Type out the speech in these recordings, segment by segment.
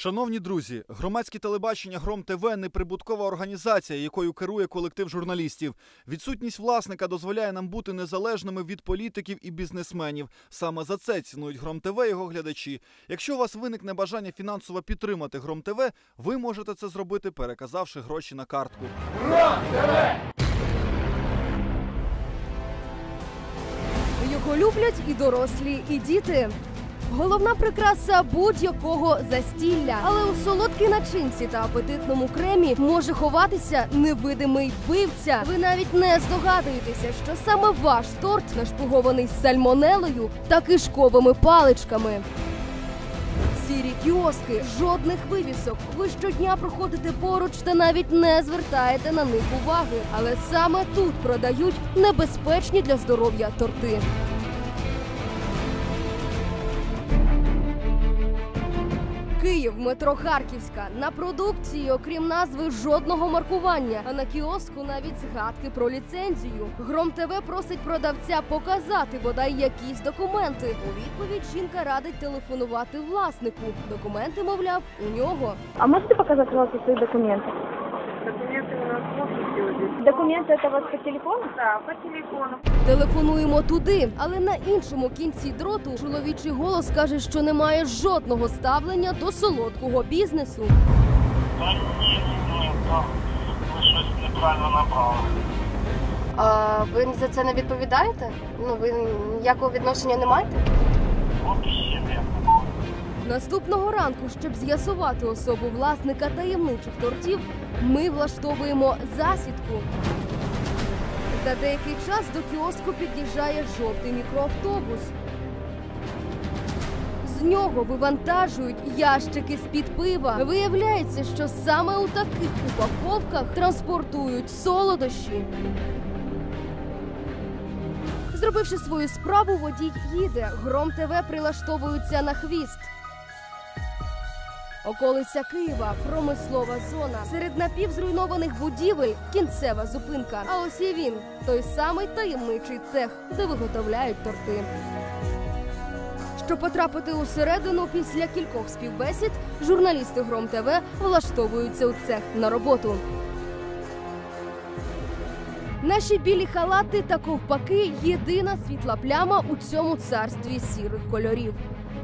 Шановні друзі, громадське телебачення Гром ТВ неприбуткова організація, якою керує колектив журналістів. Відсутність власника дозволяє нам бути незалежними від політиків і бізнесменів. Саме за це цінують Гром ТВ його глядачі. Якщо у вас виникне бажання фінансово підтримати Гром ТВ, ви можете це зробити, переказавши гроші на картку. Його люблять і дорослі, і діти. Головна прикраса будь-якого застілля. Але у солодкій начинці та апетитному кремі може ховатися невидимий вбивця. Ви навіть не здогадуєтеся, що саме ваш торт нашпигований сальмонелою та кишковими паличками. Сірі кіоски, жодних вивісок. Ви щодня проходите поруч та навіть не звертаєте на них уваги. Але саме тут продають небезпечні для здоров'я торти. Київ, метро Харківська. На продукції, окрім назви, жодного маркування. А на кіоску навіть згадки про ліцензію. Гром ТВ просить продавця показати бодай якісь документи. У відповідь жінка радить телефонувати власнику. Документи, мовляв, у нього. А можете показати пожалуйста, свої документы? Документы у нас можно сделать? Документы это у вас по телефону? Да, по телефону. Телефонуємо туди, але на іншому кінці дроту чоловічий голос каже, що немає жодного ставлення до солодкого бізнесу. Та ні, ні, то ви щось неправильно набрали. А ви за це не відповідаєте? Ну ви ніякого відношення не маєте? От і ще не. Наступного ранку, щоб з'ясувати особу власника таємничих тортів, ми влаштовуємо засідку. За деякий час до кіоску під'їжджає жовтий мікроавтобус. З нього вивантажують ящики з-під пива. Виявляється, що саме у таких упаковках транспортують солодощі. Зробивши свою справу, водій їде. Гром ТВ прилаштовується на хвіст. Околиця Києва, промислова зона. Серед напівзруйнованих будівель кінцева зупинка. А ось і він, той самий таємничий цех, де виготовляють торти. Щоб потрапити усередину після кількох співбесід, журналісти Гром ТВ влаштовуються у цех на роботу. Наші білі халати та ковпаки єдина світла пляма у цьому царстві сірих кольорів.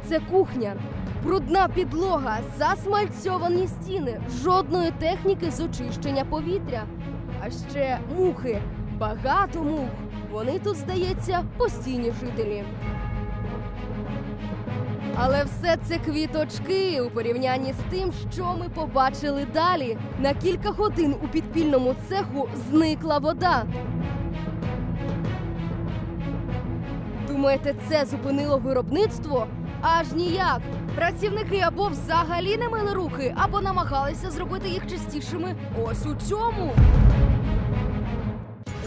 Це кухня. Брудна підлога, засмальцьовані стіни, жодної техніки з очищення повітря. А ще мухи. Багато мух. Вони тут, здається, постійні жителі. Але все це квіточки у порівнянні з тим, що ми побачили далі. На кілька годин у підпільному цеху зникла вода. Думаєте, це зупинило виробництво? Аж ніяк. Працівники або взагалі не мили руки, або намагалися зробити їх чистішими. Ось у цьому.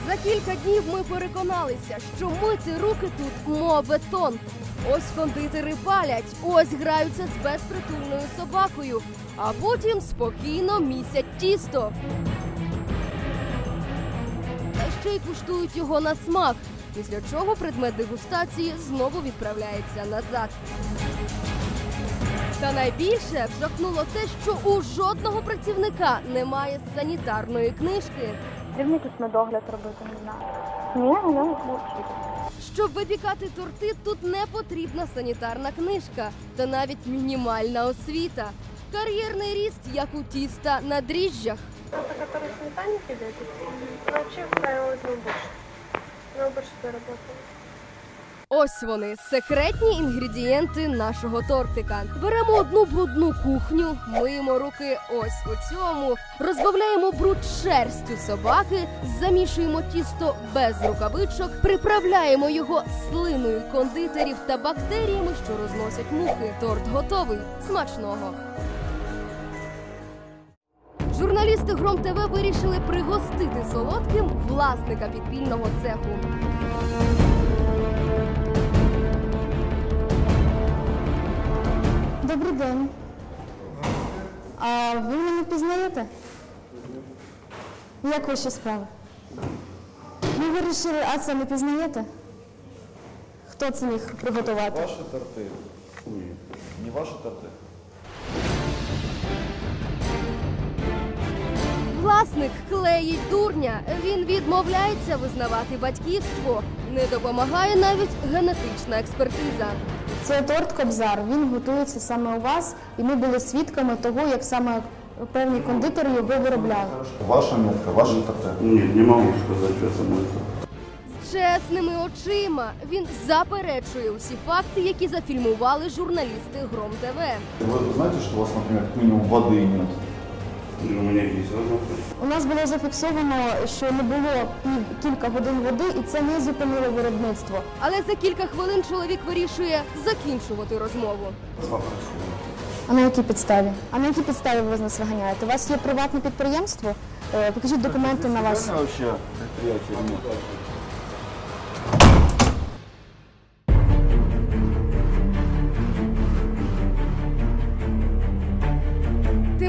За кілька днів ми переконалися, що мити руки тут мов бетон. Ось кондитери палять, ось граються з безпритульною собакою, а потім спокійно місять тісто. Та ще й куштують його на смак, після чого предмет дегустації знову відправляється назад. Та найбільше вжахнуло те, що у жодного працівника немає санітарної книжки. Дивнитись на догляд робити, не знаю. Ні, не вчити. Щоб випікати торти, тут не потрібна санітарна книжка та навіть мінімальна освіта. Кар'єрний ріст, як у тіста на дріжджах. Это который сметане кидает? Вообще устраивает ну больше. Ну больше заработала. Ось вони секретні інгредієнти нашого тортика. Беремо одну брудну кухню, миємо руки ось у цьому, розбавляємо бруд шерстю собаки, замішуємо тісто без рукавичок, приправляємо його слиною кондитерів та бактеріями, що розносять мухи. Торт готовий. Смачного. Журналісти Гром ТВ вирішили пригостити солодким власника підпільного цеху. Добрий день. А ви мене впізнаєте? Як ваші справи? Ми вирішили, а це не пізнаєте? Хто це міг приготувати? Ваші торти. Ні. Не ваші торти. Власник клеїть дурня. Він відмовляється визнавати батьківство. Не допомагає навіть генетична експертиза. Це торт Кобзар. Він готується саме у вас, і ми були свідками того, як саме певні кондитери його виробляли. Ваша метка, ваш рецепт. Нет, не могу сказать, что это мой торт. З чесними очима він заперечує усі факти, які зафільмували журналісти Гром ТВ. Вы знаете, что у вас, например, как минимум воды нет? И У меня. У нас було зафіксовано, що не було пів кілька годин води, і це не зупинило виробництво. Але за кілька хвилин чоловік вирішує закінчувати розмову. А на якій підставі? А на якій підставі ви з нас виганяєте? У вас є приватне підприємство? Е, Покажіть документи на вас. Реально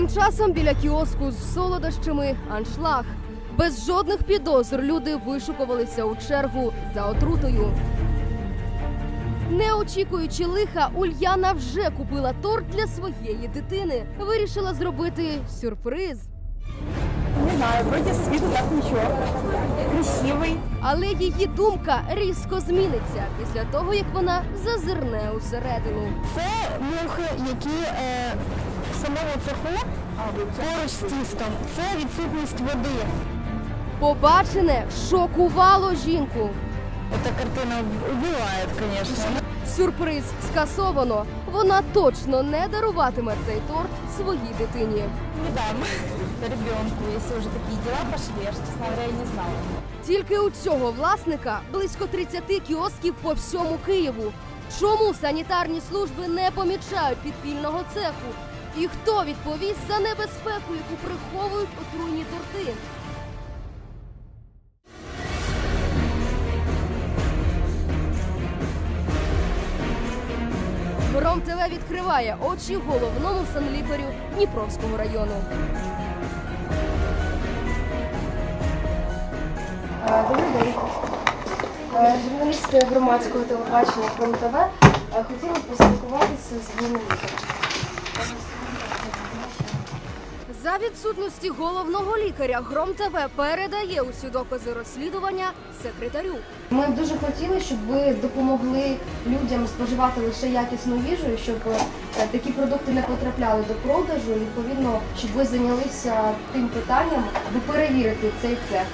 Тим часом біля кіоску з солодощами аншлаг. Без жодних підозр люди вишукувалися у чергу за отрутою. Не очікуючи лиха, Ульяна вже купила торт для своєї дитини. Вирішила зробити сюрприз. Не знаю, вроде с виду так ничего. Красивый. Але її думка різко зміниться після того, як вона зазирне усередину. Це мухи, які е, в самому цеху поруч з тістом. Це відсутність води. Побачене шокувало жінку. Ця картина вбиває, звісно. Сюрприз скасовано. Вона точно не даруватиме цей торт своїй дитині. Не дам ребенку, якщо вже такі діла пішли, я ж, чесно говоря, і не знала. Тільки у цього власника близько 30 кіосків по всьому Києву. Чому санітарні служби не помічають підпільного цеху? І хто відповість за небезпеку, яку приховують отруйні торти? Гром ТВ відкриває очі головному санлікарю Дніпровського району. Добрий день. Е, Журналісти громадського телебачення Кром ТВ е, хотіли поспілкуватися з головним лікарем. За відсутності головного лікаря Гром ТВ передає усі докази розслідування секретарю. Ми дуже хотіли, щоб ви допомогли людям споживати лише якісну їжу, щоб е, такі продукти не потрапляли до продажу. І, відповідно, щоб ви зайнялися тим питанням, аби перевірити цей цех.